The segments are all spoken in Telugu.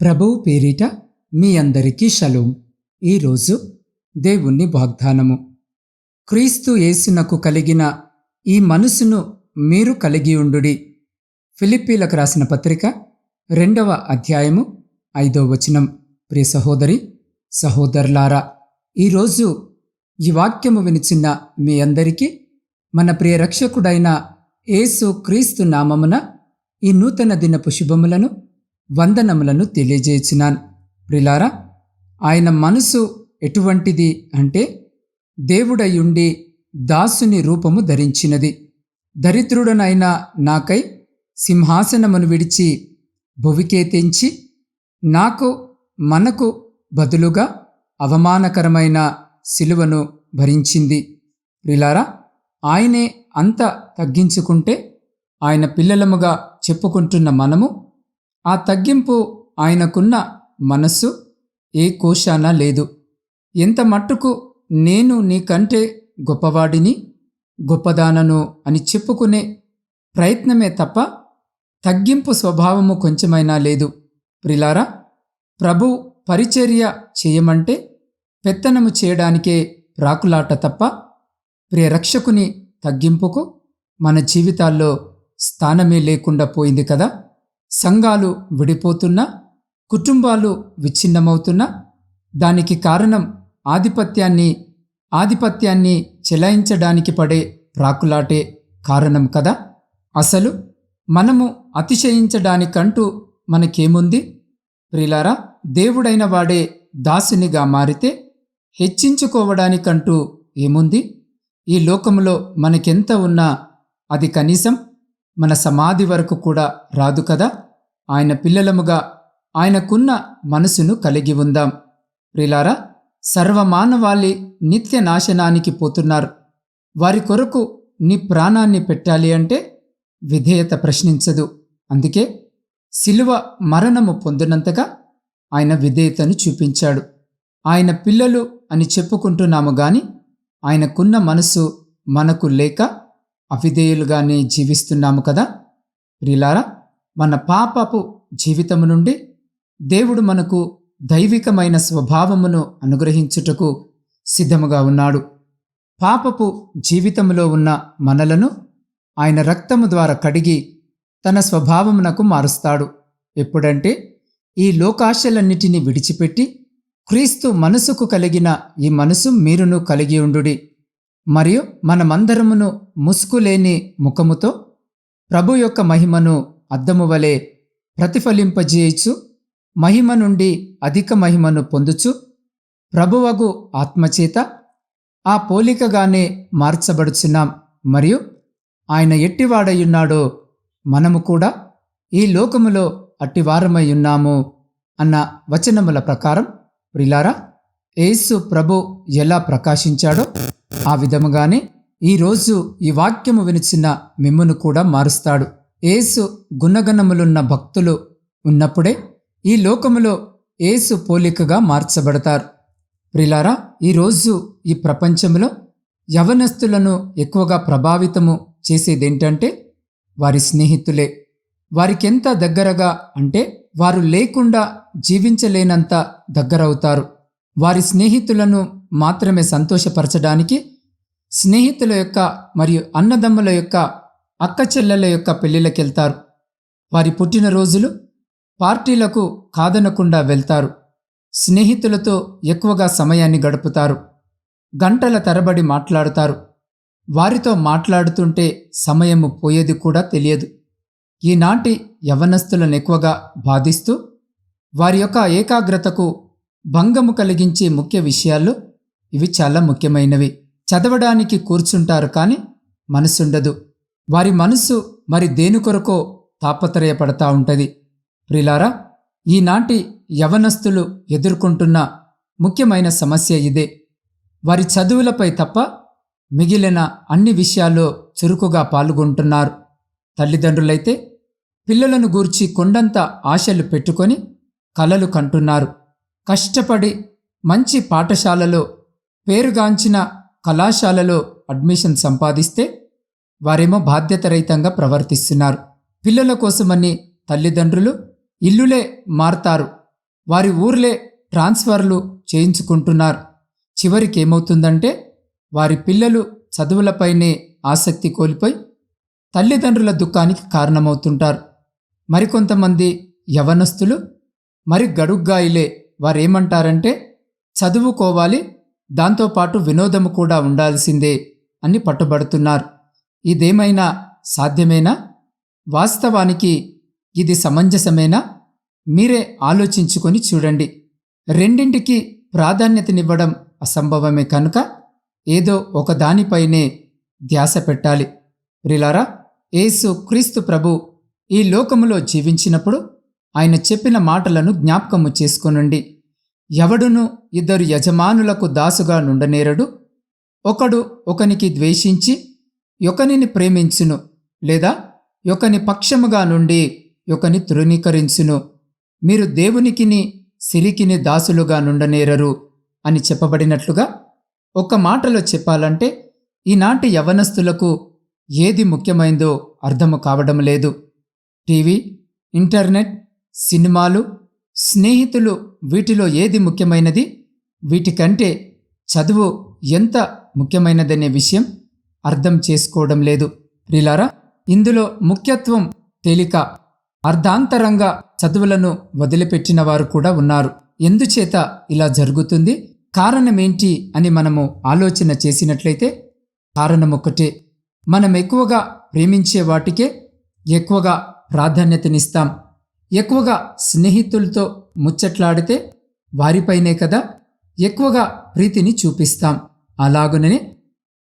ప్రభువు పేరిట మీ అందరికీ షలోం. ఈరోజు దేవుణ్ణి వాగ్దానము. క్రీస్తు యేసునకు కలిగిన ఈ మనసును మీరు కలిగి ఉండుడి. ఫిలిప్పీలకు రాసిన పత్రిక రెండవ అధ్యాయము ఐదో వచనం. ప్రియ సహోదరి సహోదరులారా ఈరోజు ఈ వాక్యము వినిచిన్న మీ అందరికీ మన ప్రియ రక్షకుడైన యేసు క్రీస్తు నామమున ఈ నూతన దినపు శుభములను వందనములను తెలియజేసినాను. ప్రిలారా ఆయన మనసు ఎటువంటిది అంటే దేవుడయుండి దాసుని రూపము ధరించినది. దరిద్రుడనైన నాకై సింహాసనమును విడిచి భువికే తెంచి నాకు మనకు బదులుగా అవమానకరమైన శిలువను భరించింది. ప్రిలారా ఆయనే అంత తగ్గించుకుంటే ఆయన పిల్లలముగా చెప్పుకుంటున్న మనము ఆ తగ్గింపు ఆయనకున్న మనస్సు ఏ కోశాన లేదు. ఎంత మట్టుకు నేను నీకంటే గొప్పవాడిని గొప్పదానను అని చెప్పుకునే ప్రయత్నమే తప్ప తగ్గింపు స్వభావము కొంచెమైనా లేదు. ప్రిలారా ప్రభు పరిచర్య చేయమంటే పెత్తనము చేయడానికే రాకులాట తప్ప ప్రియరక్షకుని తగ్గింపుకు మన జీవితాల్లో స్థానమే లేకుండా పోయింది కదా? సంఘాలు విడిపోతున్నా కుటుంబాలు విచ్ఛిన్నమవుతున్నా దానికి కారణం ఆధిపత్యాన్ని ఆధిపత్యాన్ని చెలాయించడానికి పడే ప్రాకులాటే కారణం కదా? అసలు మనము అతిశయించడానికంటూ మనకేముంది? ప్రిలారా దేవుడైన వాడే దాసునిగా మారితే హెచ్చించుకోవడానికంటూ ఏముంది? ఈ లోకంలో మనకెంత ఉన్నా అది కనీసం మన సమాధి వరకు కూడా రాదు కదా? ఆయన పిల్లలముగా ఆయనకున్న మనసును కలిగి ఉందాం. ప్రిలారా సర్వమానవాళి నిత్య నాశనానికి పోతున్నారు. వారి కొరకు నీ ప్రాణాన్ని పెట్టాలి అంటే విధేయత ప్రశ్నించదు. అందుకే శిలువ మరణము పొందినంతగా ఆయన విధేయతను చూపించాడు. ఆయన పిల్లలు అని చెప్పుకుంటున్నాము గాని ఆయనకున్న మనసు మనకు లేక అవిధేయులుగానే జీవిస్తున్నాము కదా? ప్రిలారా మన పాపపు జీవితము నుండి దేవుడు మనకు దైవికమైన స్వభావమును అనుగ్రహించుటకు సిద్ధముగా ఉన్నాడు. పాపపు జీవితములో ఉన్న మనలను ఆయన రక్తము ద్వారా కడిగి తన స్వభావమునకు మారుస్తాడు. ఎప్పుడంటే ఈ లోకాశలన్నిటినీ విడిచిపెట్టి క్రీస్తు మనసుకు కలిగిన ఈ మనసు మీరును కలిగి ఉండుడి. మరియు మనమందరమును ముసుకులేని ముఖముతో ప్రభు యొక్క మహిమను అద్దము వలె ప్రతిఫలింపజేయచ్చు మహిమ నుండి అధిక మహిమను పొందుచు ప్రభువగు ఆత్మచేత ఆ పోలికగానే మార్చబడుచున్నాం. మరియు ఆయన ఎట్టివాడయున్నాడో మనము కూడా ఈ లోకములో అట్టివారమై ఉన్నాము అన్న వచనముల ప్రకారం ప్రిలారా యేసు ప్రభు ఎలా ప్రకాశించాడో ఆ విధముగానే ఈరోజు ఈ వాక్యము వినిచిన మిమ్మును కూడా మారుస్తాడు. ఏసు గుణగణములున్న భక్తులు ఉన్నప్పుడే ఈ లోకములో ఏసు పోలికగా మార్చబడతారు. ప్రిలారా ఈరోజు ఈ ప్రపంచంలో యవనస్తులను ఎక్కువగా ప్రభావితము చేసేదేంటంటే వారి స్నేహితులే. వారికెంత దగ్గరగా అంటే వారు లేకుండా జీవించలేనంత దగ్గరవుతారు. వారి స్నేహితులను మాత్రమే సంతోషపరచడానికి స్నేహితుల యొక్క మరియు అన్నదమ్ముల యొక్క అక్క చెల్లెల యొక్క పెళ్ళిళ్ళకెళ్తారు. వారి పుట్టినరోజులు పార్టీలకు కాదనకుండా వెళ్తారు. స్నేహితులతో ఎక్కువగా సమయాన్ని గడుపుతారు. గంటల తరబడి మాట్లాడుతారు. వారితో మాట్లాడుతుంటే సమయము పోయేది కూడా తెలియదు. ఈనాటి యవనస్తులను ఎక్కువగా బాధిస్తూ వారి యొక్క ఏకాగ్రతకు భంగము కలిగించే ముఖ్య విషయాలు ఇవి చాలా ముఖ్యమైనవి. చదవడానికి కూర్చుంటారు కానీ మనసుండదు. వారి మనసు మరి దేని కొరకో తాపత్రయపడతా ఉంటుంది. ప్రిలారా ఈనాటి యవనస్తులు ఎదుర్కొంటున్న ముఖ్యమైన సమస్య ఇదే. వారి చదువులపై తప్ప మిగిలిన అన్ని విషయాల్లో చురుకుగా పాల్గొంటున్నారు. తల్లిదండ్రులైతే పిల్లలను గూర్చి కొండంత ఆశలు పెట్టుకొని కలలు కంటున్నారు. కష్టపడి మంచి పాఠశాలలో పేరుగాంచిన కళాశాలలో అడ్మిషన్ సంపాదిస్తే వారేమో బాధ్యతరహితంగా ప్రవర్తిస్తున్నారు. పిల్లల కోసమని తల్లిదండ్రులు ఇల్లులే మారతారు. వారి ఊర్లే ట్రాన్స్ఫర్లు చేయించుకుంటున్నారు. చివరికి ఏమవుతుందంటే వారి పిల్లలు చదువులపైనే ఆసక్తి కోల్పోయి తల్లిదండ్రుల దుఃఖానికి కారణమవుతుంటారు. మరికొంతమంది యవనస్తులు మరి గడుగ్గాయిలే వారేమంటారంటే చదువుకోవాలి దాంతోపాటు వినోదము కూడా ఉండాల్సిందే అని పట్టుబడుతున్నారు. ఇదేమైనా సాధ్యమేనా? వాస్తవానికి ఇది సమంజసమేనా? మీరే ఆలోచించుకొని చూడండి. రెండింటికి ప్రాధాన్యతనివ్వడం అసంభవమే కనుక ఏదో ఒకదానిపైనే ధ్యాస పెట్టాలి. ప్రిలారా ఏసు క్రీస్తు ప్రభు ఈ లోకములో జీవించినప్పుడు ఆయన చెప్పిన మాటలను జ్ఞాపకము చేసుకొనండి ఎవడును ఇద్దరు యజమానులకు దాసుగా నుండనేరడు? ఒకడు ఒకనికి ద్వేషించి ఒకనిని ప్రేమించును లేదా ఒకని పక్షముగా నుండి ఒకని తృణీకరించును? మీరు దేవునికిని సిరికిని దాసులుగా నుండనేరరు అని చెప్పబడినట్లుగా ఒక మాటలో చెప్పాలంటే ఈనాటి యవనస్తులకు ఏది ముఖ్యమైందో అర్థము కావడం లేదు. టీవీ ఇంటర్నెట్ సినిమాలు స్నేహితులు వీటిలో ఏది ముఖ్యమైనది? వీటికంటే చదువు ఎంత ముఖ్యమైనదనే విషయం అర్థం చేసుకోవడం లేదు. ప్రిలారా ఇందులో ముఖ్యత్వం తేలిక అర్ధాంతరంగా చదువులను వదిలిపెట్టిన వారు కూడా ఉన్నారు. ఎందుచేత ఇలా జరుగుతుంది? కారణమేంటి అని మనము ఆలోచన చేసినట్లయితే కారణం ఒకటే మనం ఎక్కువగా ప్రేమించే వాటికే ఎక్కువగా ప్రాధాన్యతనిస్తాం. ఎక్కువగా స్నేహితులతో ముచ్చట్లాడితే వారిపైనే కదా ఎక్కువగా ప్రీతిని చూపిస్తాం. అలాగుననే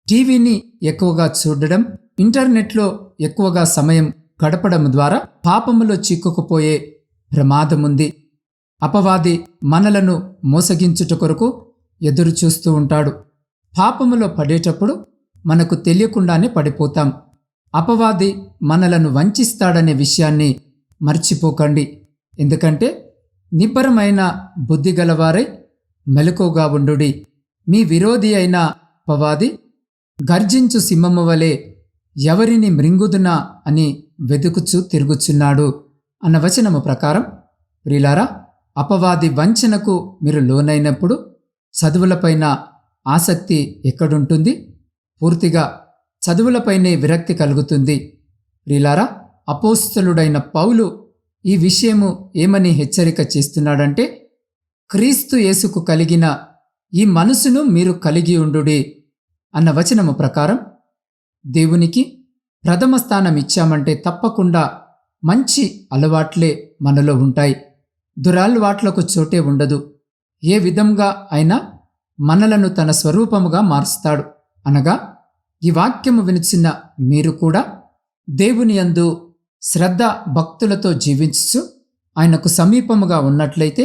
టీవీని ఎక్కువగా చూడడం ఇంటర్నెట్లో ఎక్కువగా సమయం గడపడం ద్వారా పాపములో చిక్కుకుపోయే ప్రమాదముంది. అపవాది మనలను మోసగించుట కొరకు ఎదురు చూస్తూ ఉంటాడు. పాపములో పడేటప్పుడు మనకు తెలియకుండానే పడిపోతాం. అపవాది మనలను వంచిస్తాడనే విషయాన్ని మర్చిపోకండి. ఎందుకంటే నిబ్బరమైన బుద్ధి గలవారై మెలకుగా ఉండుడి. మీ విరోధి అయిన అపవాది గర్జించు సింహము వలె ఎవరిని మృంగుదునా అని వెతుకుచూ తిరుగుచున్నాడు అన్న వచనము ప్రకారం ప్రిలారా అపవాది వంచనకు మీరు లోనైనప్పుడు చదువులపైన ఆసక్తి ఎక్కడుంటుంది? పూర్తిగా చదువులపైనే విరక్తి కలుగుతుంది. ప్రిలారా అపోస్తలుడైన పౌలు ఈ విషయము ఏమని హెచ్చరిక చేస్తున్నాడంటే క్రీస్తు యేసుకు కలిగిన ఈ మనసును మీరు కలిగి ఉండుడి అన్న వచనము ప్రకారం దేవునికి ప్రథమ స్థానం ఇచ్చామంటే తప్పకుండా మంచి అలవాట్లే మనలో ఉంటాయి. దురలవాట్లకు చోటే ఉండదు. ఏ విధంగా అయినా మనలను తన స్వరూపముగా మారుస్తాడు. అనగా ఈ వాక్యము వినిచిన మీరు కూడా దేవుని యందు శ్రద్ధ భక్తులతో జీవించు ఆయనకు సమీపముగా ఉన్నట్లయితే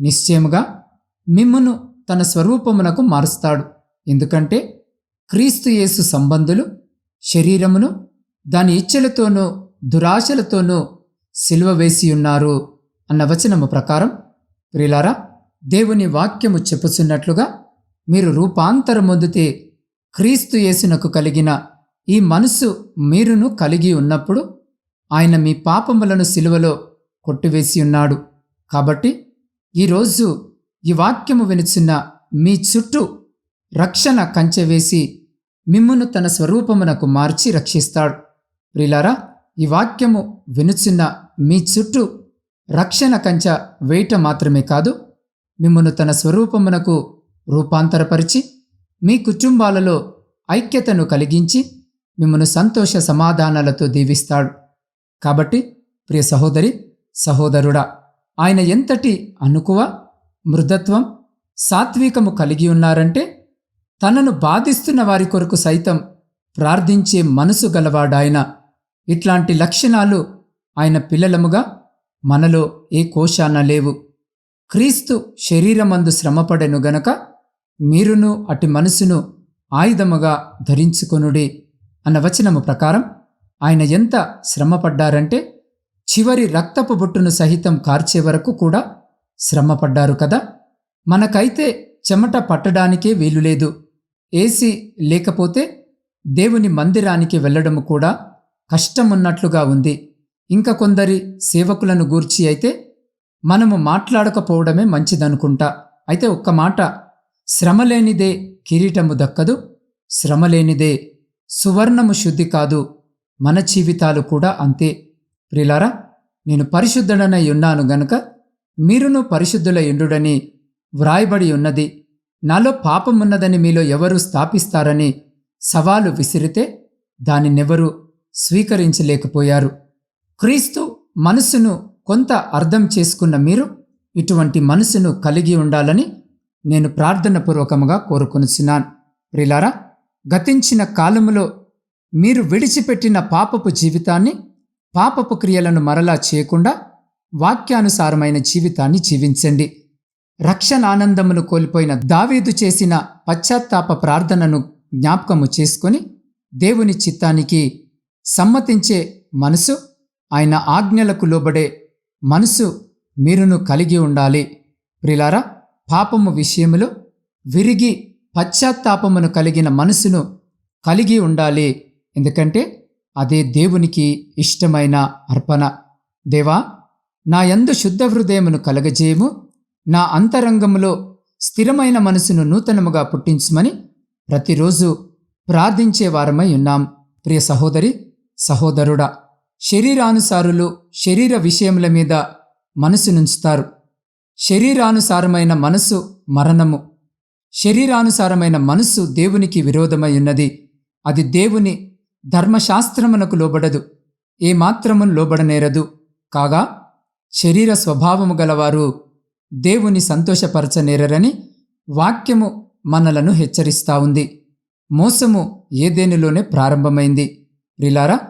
నిశ్చయముగా మిమ్మును తన స్వరూపమునకు మారుస్తాడు. ఎందుకంటే క్రీస్తు యేసు సంబంధులు శరీరమును దాని ఇచ్చలతోనూ దురాశలతోనూ సిలువ వేసి ఉన్నారు అన్న వచనము ప్రకారం ప్రిలారా దేవుని వాక్యము చెప్పుచున్నట్లుగా మీరు రూపాంతరమొందితే క్రీస్తు యేసునకు కలిగిన ఈ మనసు మీరును కలిగి ఉన్నప్పుడు ఆయన మీ పాపములను సిలువలో కొట్టివేసి ఉన్నాడు. కాబట్టి ఈరోజు ఈ వాక్యము వినిచున్న మీ చుట్టూ రక్షణ కంచె వేసి మిమ్మును తన స్వరూపమునకు మార్చి రక్షిస్తాడు. ప్రిలారా ఈ వాక్యము వినుచున్న మీ చుట్టూ రక్షణ కంచ వేయట మాత్రమే కాదు మిమ్మను తన స్వరూపమునకు రూపాంతరపరిచి మీ కుటుంబాలలో ఐక్యతను కలిగించి మిమ్మను సంతోష సమాధానాలతో దీవిస్తాడు. కాబట్టి ప్రియ సహోదరి సహోదరుడా ఆయన ఎంతటి అనుకువ మృదత్వం సాత్వికము కలిగి ఉన్నారంటే తనను బాధిస్తున్న వారి కొరకు సైతం ప్రార్థించే మనసు గలవాడాయన. ఇట్లాంటి లక్షణాలు ఆయన పిల్లలముగా మనలో ఏ కోశాన లేవు. క్రీస్తు శరీరమందు శ్రమపడెను గనక మీరును అటి మనసును ఆయుధముగా ధరించుకొనుడి అన్న వచనము ప్రకారం ఆయన ఎంత శ్రమపడ్డారంటే చివరి రక్తపు బొట్టును సహితం కార్చే వరకు కూడా శ్రమపడ్డారు కదా. మనకైతే చెమట పట్టడానికే వీలులేదు ఏసీ లేకపోతే దేవుని మందిరానికి వెళ్ళడం కూడా కష్టమున్నట్లుగా ఉంది. ఇంకా కొందరి సేవకులను గూర్చి అయితే మనము మాట్లాడకపోవడమే మంచిదనుకుంటా. అయితే ఒక్క మాట శ్రమ లేనిదే కిరీటము దక్కదు శ్రమ లేనిదే సువర్ణము శుద్ధి కాదు. మన జీవితాలు కూడా అంతే. ప్రిలారా నేను పరిశుద్ధుడనై ఉన్నాను గనుక మీరును పరిశుద్ధుల ఎండుడని వ్రాయబడి ఉన్నది. నాలో పాపమున్నదని మీలో ఎవరు స్థాపిస్తారని సవాలు విసిరితే దానినెవరూ స్వీకరించలేకపోయారు. క్రీస్తు మనసును కొంత అర్థం చేసుకున్న మీరు ఇటువంటి మనసును కలిగి ఉండాలని నేను ప్రార్థనపూర్వకముగా కోరుకొనిచున్నాను. ప్రిలారా గతించిన కాలములో మీరు విడిచిపెట్టిన పాపపు జీవితాన్ని పాపపు క్రియలను మరలా చేయకుండా వాక్యానుసారమైన జీవితాన్ని జీవించండి. రక్షణ ఆనందమును కోల్పోయిన దావీదు చేసిన పశ్చాత్తాప ప్రార్థనను జ్ఞాపకము చేసుకొని దేవుని చిత్తానికి సమ్మతించే మనసు ఆయన ఆజ్ఞలకు లోబడే మనసు మీరును కలిగి ఉండాలి. ప్రిలారా పాపము విషయములో విరిగి పశ్చాత్తాపమును కలిగిన మనసును కలిగి ఉండాలి. ఎందుకంటే అదే దేవునికి ఇష్టమైన అర్పణ. దేవా నా యందు శుద్ధ హృదయమును కలగజేయము. నా అంతరంగములో స్థిరమైన మనసును నూతనముగా పుట్టించమని ప్రతిరోజు ప్రార్థించే వారమై ఉన్నాం. ప్రియ సహోదరి సహోదరుడా శరీరానుసారులు శరీర విషయముల మీద మనసునుంచుతారు శరీరానుసారమైన మనసు మరణము. శరీరానుసారమైన మనస్సు దేవునికి విరోధమై ఉన్నది. అది దేవుని ధర్మశాస్త్రమునకు లోబడదు. ఏమాత్రము లోబడనేరదు. కాగా శరీర స్వభావము గలవారు దేవుని సంతోషపరచనేరరని వాక్యము మనలను హెచ్చరిస్తా ఉంది. మోసము ఏదేనిలోనే ప్రారంభమైంది. రిలారా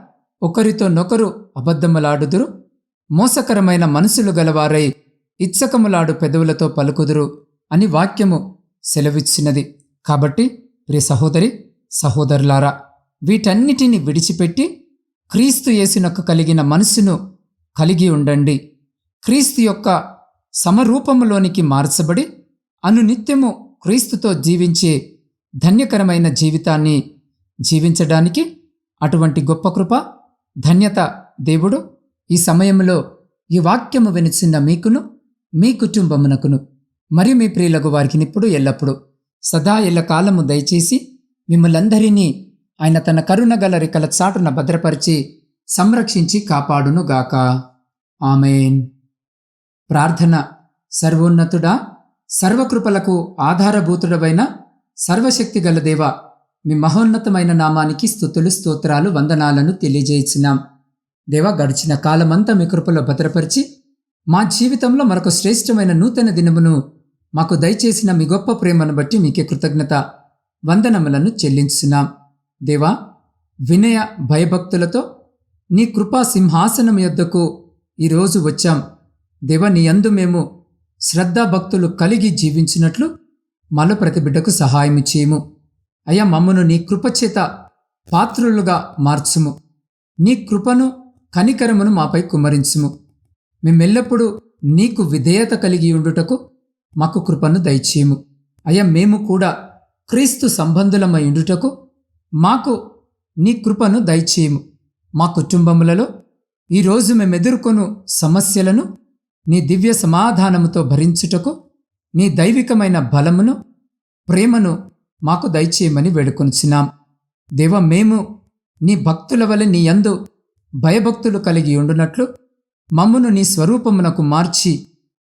ఒకరితో నొకరు అబద్ధములాడుదురు. మోసకరమైన మనసులు గలవారై ఇచ్చకములాడు పెదవులతో పలుకుదురు అని వాక్యము సెలవిచ్చినది. కాబట్టి ప్రియ సహోదరి సహోదరులారా వీటన్నిటిని విడిచిపెట్టి క్రీస్తు యేసునొక్క కలిగిన మనసును కలిగి ఉండండి. క్రీస్తు యొక్క సమరూపములోనికి మార్చబడి అనునిత్యము క్రీస్తుతో జీవించే ధన్యకరమైన జీవితాన్ని జీవించడానికి అటువంటి గొప్ప కృప ధన్యత దేవుడు ఈ సమయంలో ఈ వాక్యము వినిచిన మీకును మీ కుటుంబమునకును మరియు మీ ప్రియులకు వారికి ఇప్పుడు ఎల్లప్పుడు సదా ఎల్లకాలము దయచేసి మిమ్మలందరినీ ఆయన తన కరుణ గల రెక్కల చాటున భద్రపరిచి సంరక్షించి కాపాడునుగాక. ఆమెన్. ప్రార్థన. సర్వోన్నతుడా సర్వకృపలకు ఆధారభూతుడవైన సర్వశక్తి గల దేవ మీ మహోన్నతమైన నామానికి స్థుతులు స్తోత్రాలు వందనాలను తెలియజేయించినాం దేవ గడిచిన కాలమంతా మీ కృపలో భద్రపరిచి మా జీవితంలో మరొక శ్రేష్టమైన నూతన దినమును మాకు దయచేసిన మీ గొప్ప ప్రేమను బట్టి మీకే కృతజ్ఞత వందనములను చెల్లించున్నాం దేవా వినయ భయభక్తులతో నీ కృపా సింహాసనం యొద్దకు ఈరోజు వచ్చాం. దేవ నీ అందు మేము శ్రద్ధాభక్తులు కలిగి జీవించినట్లు మల ప్రతి బిడ్డకు సహాయం చేయము. అయ్యా మమ్మను నీ కృపచేత పాత్రులుగా మార్చుము. నీ కృపను కనికరమును మాపై కుమరించుము మేమెల్లప్పుడూ నీకు విధేయత కలిగి ఉండుటకు మాకు కృపను దయచేయము. అయ్యా మేము కూడా క్రీస్తు సంబంధులమై ఉండుటకు మాకు నీ కృపను దయచేయము. మా కుటుంబములలో ఈరోజు మేము ఎదుర్కొను సమస్యలను నీ దివ్య సమాధానముతో భరించుటకు నీ దైవికమైన బలమును ప్రేమను మాకు దయచేయమని వేడుకొనిచున్నాం. దేవ మేము నీ భక్తుల వలె నీ యందు భయభక్తులు కలిగి ఉండునట్లు మమ్మను నీ స్వరూపమునకు మార్చి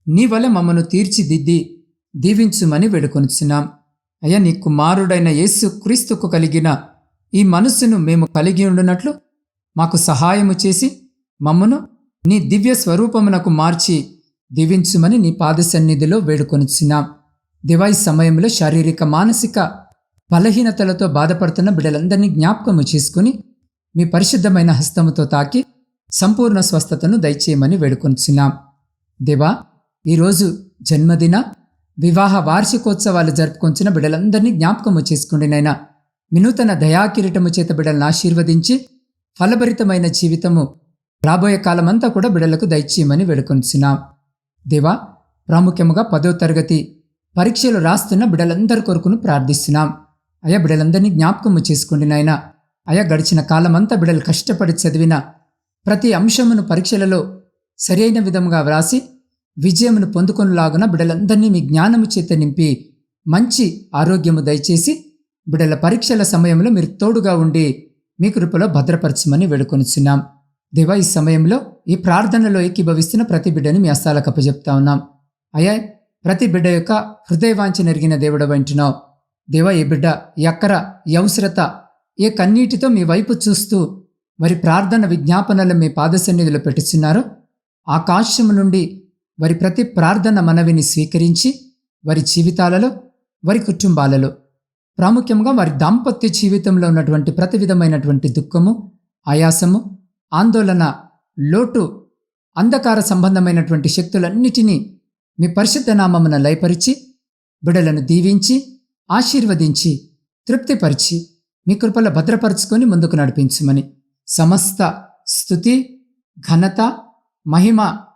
నీ వలె మమ్మను తీర్చిదిద్ది దీవించుమని వేడుకొనిచున్నాం. అయ్యా నీ కుమారుడైన యేసు క్రీస్తుకు కలిగిన ఈ మనస్సును మేము కలిగి ఉండునట్లు మాకు సహాయము చేసి మమ్మను నీ దివ్య స్వరూపమునకు మార్చి దీవించుమని నీ పాద సన్నిధిలో వేడుకొనిచున్నాం దివాయి సమయంలో శారీరక మానసిక బలహీనతలతో బాధపడుతున్న బిడ్డలందరినీ జ్ఞాపకము చేసుకుని మీ పరిశుద్ధమైన హస్తముతో తాకి సంపూర్ణ స్వస్థతను దయచేయమని వేడుకొనిచున్నాం. దేవా ఈరోజు జన్మదిన వివాహ వార్షికోత్సవాలు జరుపుకొంచిన బిడ్డలందరినీ జ్ఞాపకము చేసుకుండి నైనా వినూతన దయాకిరీటము చేత బిడ్డలను ఆశీర్వదించి ఫలభరితమైన జీవితము రాబోయే కాలమంతా కూడా బిడ్డలకు దయచేయమని వేడుకొనిచున్నాం దేవా ప్రాముఖ్యముగా పదో తరగతి పరీక్షలు రాస్తున్న బిడ్డలందరి కొరకును ప్రార్థిస్తున్నాం. అయా బిడ్డలందరినీ జ్ఞాపకము చేసుకోండి నాయన. అయా గడిచిన కాలమంతా బిడ్డలు కష్టపడి చదివిన ప్రతి అంశమును పరీక్షలలో సరైన విధముగా వ్రాసి విజయమును పొందుకొనులాగున బిడలందరినీ మీ జ్ఞానము చేత నింపి మంచి ఆరోగ్యము దయచేసి బిడల పరీక్షల సమయంలో మీరు తోడుగా ఉండి మీ కృపలో భద్రపరచమని వేడుకొనిచున్నాం. దేవా ఈ సమయంలో ఈ ప్రార్థనలో ఏకీభవిస్తున్న ప్రతి బిడ్డని మీ అస్తాలకు అప్పజెప్తా ఉన్నాం. అయ్యా ప్రతి బిడ్డ యొక్క హృదయవాంఛ నెరిగిన దేవుడు అంటున్నావు దేవా ఏ బిడ్డ ఈ అక్కర ఈ అవసరత ఏ కన్నీటితో మీ వైపు చూస్తూ వారి ప్రార్థన విజ్ఞాపనలు మీ పాదసన్నిధిలో పెట్టుచున్నారో నుండి వారి ప్రతి ప్రార్థన మనవిని స్వీకరించి వారి జీవితాలలో వారి కుటుంబాలలో ప్రాముఖ్యంగా వారి దాంపత్య జీవితంలో ఉన్నటువంటి ప్రతి విధమైనటువంటి దుఃఖము ఆయాసము ఆందోళన లోటు అంధకార సంబంధమైనటువంటి శక్తులన్నిటినీ మీ పరిశుద్ధ నామమున లయపరిచి బిడలను దీవించి ఆశీర్వదించి తృప్తిపరిచి మీ కృపల భద్రపరుచుకొని ముందుకు నడిపించమని సమస్త స్థుతి ఘనత మహిమ